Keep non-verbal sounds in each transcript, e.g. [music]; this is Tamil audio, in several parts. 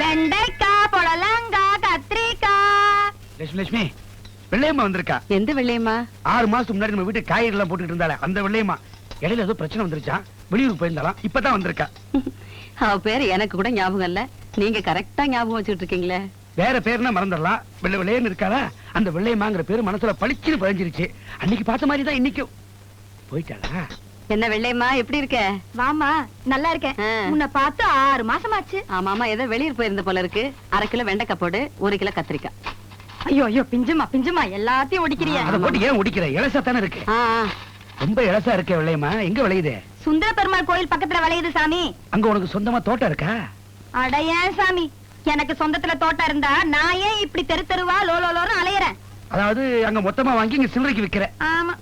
வெண்டைக்காய் புடலங்காய் கத்திரிக்காய் லட்சுமி லட்சுமி வெள்ளையம்மா வந்திருக்கா. எந்த வெள்ளையம்மா? ஆறு மாசத்துக்கு முன்னாடி நம்ம வீட்டு காய்கறி எல்லாம் போட்டுட்டு இருந்தாலே அந்த வெள்ளையம்மா. இடையில ஏதோ பிரச்சனை வந்துருச்சான் வெளியூருக்கு போயிருந்தாலாம் இப்பதான் வந்திருக்கா. [laughs] அவ பேரு எனக்கு கூட ஞாபகம் இல்ல. நீங்க கரெக்டா ஞாபகம் வச்சுட்டு இருக்கீங்களே வேற பேர்னா மறந்துடலாம். வெள்ளை வெள்ளையன்னு இருக்காளா அந்த வெள்ளையம்மாங்கிற பேரு மனசுல பளிச்சுன்னு பதிஞ்சிருச்சு. அன்னைக்கு பார்த்த மாதிரி தான் இன்னைக்கும். போயிட்டாளா? என்ன வெள்ளையம்மா எப்படி இருக்க? வாமா நல்லா இருக்கேன். உன்னை பார்த்து ஆறு மாசமாச்சு. ஆமாமா ஏதோ வெளியூர் போயிருந்த போல இருக்கு. அரை கிலோ வெண்டைக்காய் போடு ஒரு கிலோ கத்திரிக்காய். ஐயோ ஐயோ பிஞ்சுமா பிஞ்சுமா எல்லாத்தையும் ஒடிக்கிறிய. அதை போட்டு ஏன் முடிக்கிற இலசா தானே இருக்கு. ரொம்ப இலசா இருக்க வெள்ளையம்மா. எங்க விளையுது? சுந்தர பெருமாள் கோயில் பக்கத்துல விளையுது சாமி. அங்க உனக்கு சொந்தமா தோட்டம் இருக்கா? அட ஏன் சாமி? எனக்கு சொந்தத்துல தோட்டம் இருந்தா நான் ஏன் இப்படி தெரு தெருவா லோலோலோன்னு அலையறேன்? அதாவது அங்க மொத்தமா வாங்கி இங்க சில்லறைக்கு விக்கிற ஆமா.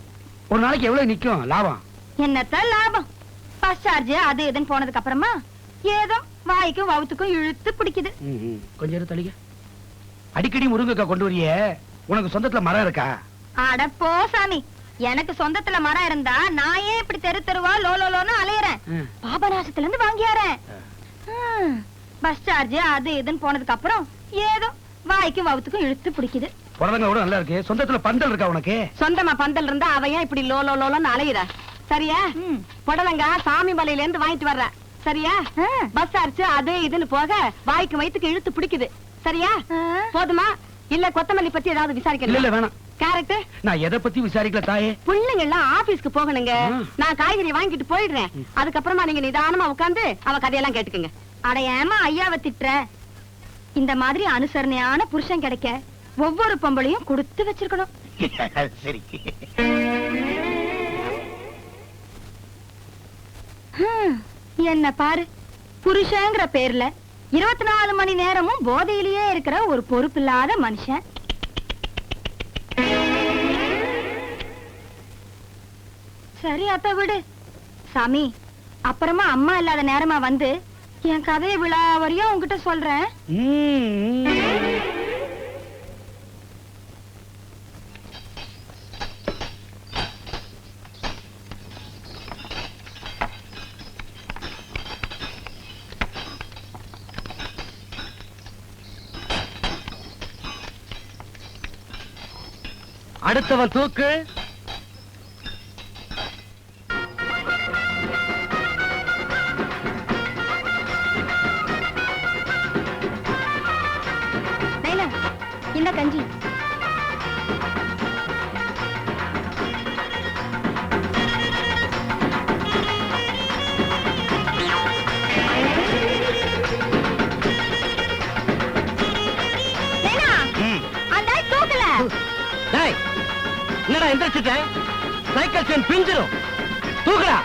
ஒரு நாளைக்கு எவ்வளவு நிக்கும்? லாபம்? என்னத்த லாபம்? பஸ் சார்ஜ் அது இதுன்னு போனதுக்கு அப்புறமா ஏதோ வாய்க்கும் வவுத்துக்கும் இழுத்து பிடிக்குது. ம், ம். கொஞ்சம் இரு தலிக அடிக்கடி முருங்கைக்காய் கொண்டு வரியே. உனக்கு சொந்தத்துல மரம் இருக்கா? அட போ சாமி. எனக்கு சொந்தத்துல மரம் இருந்தா நான் ஏன் இப்படி தெரு தெருவா லோலோலோன்னு அலையறேன். ம். பாபநாசத்துல இருந்து வாங்கியாரேன் பஸ் சார்ஜ் அது இதுன்னு போனதுக்கு அப்புறம் ஏதோ வாய்க்கும் வவுத்துக்கும் இழுத்து பிடிக்குது. புடலங்க கூட நல்லா இருக்கு. சொந்தத்துல பந்தல் இருக்கா உனக்கு? சொந்தமா பந்தல் இருந்தா அவ ஏன் இப்படி லோ லோ லோலன்னு அலையிறா. சரியா. புடலங்க சாமி மலையில இருந்து வாங்கிட்டு வர்ற. சரியா. பஸ் அரிச்சு அது இதுன்னு போக வாய்க்கு வயித்துக்கு இழுத்து பிடிக்குது. சரியா. போதுமா? இல்ல கொத்தமல்லி பத்தி ஏதாவது விசாரிக்கணும்? இல்ல வேணாம். கேரட் நான் எதை பத்தி விசாரிக்கல தாயே? பிள்ளைங்க எல்லாம் ஆபீஸ்க்கு போகணுங்க. நான் காய்கறி வாங்கிட்டு போயிடுறேன். அதுக்கப்புறமா நீங்க நிதானமா உட்கார்ந்து அவ கதையெல்லாம் கேட்டுக்குங்க. அட ஏமா ஐயாவை திட்டுற. இந்த மாதிரி அனுசரணையான புருஷன் கிடைக்க ஒவ்வொரு பொம்பளையும் கொடுத்து வச்சிருக்கணும். [laughs] சரி. என்ன பாரு புருஷங்கிற பேர்ல இருபத்தி நாலு மணி நேரமும் போதையிலேயே இருக்கிற ஒரு பொறுப்பில்லாத மனுஷன். சரி அத்த விடு. சாமி அப்புறமா அம்மா இல்லாத நேரமா வந்து என் கதையை விழா வரையும் உன்கிட்ட சொல்றேன். அடுத்தவன் தூக்கு. என்ன இந்த கஞ்சி. என்னடா எந்திரிச்சிட்டேன் சைக்கிள் செயின் பிஞ்சிரும். தூக்குடா.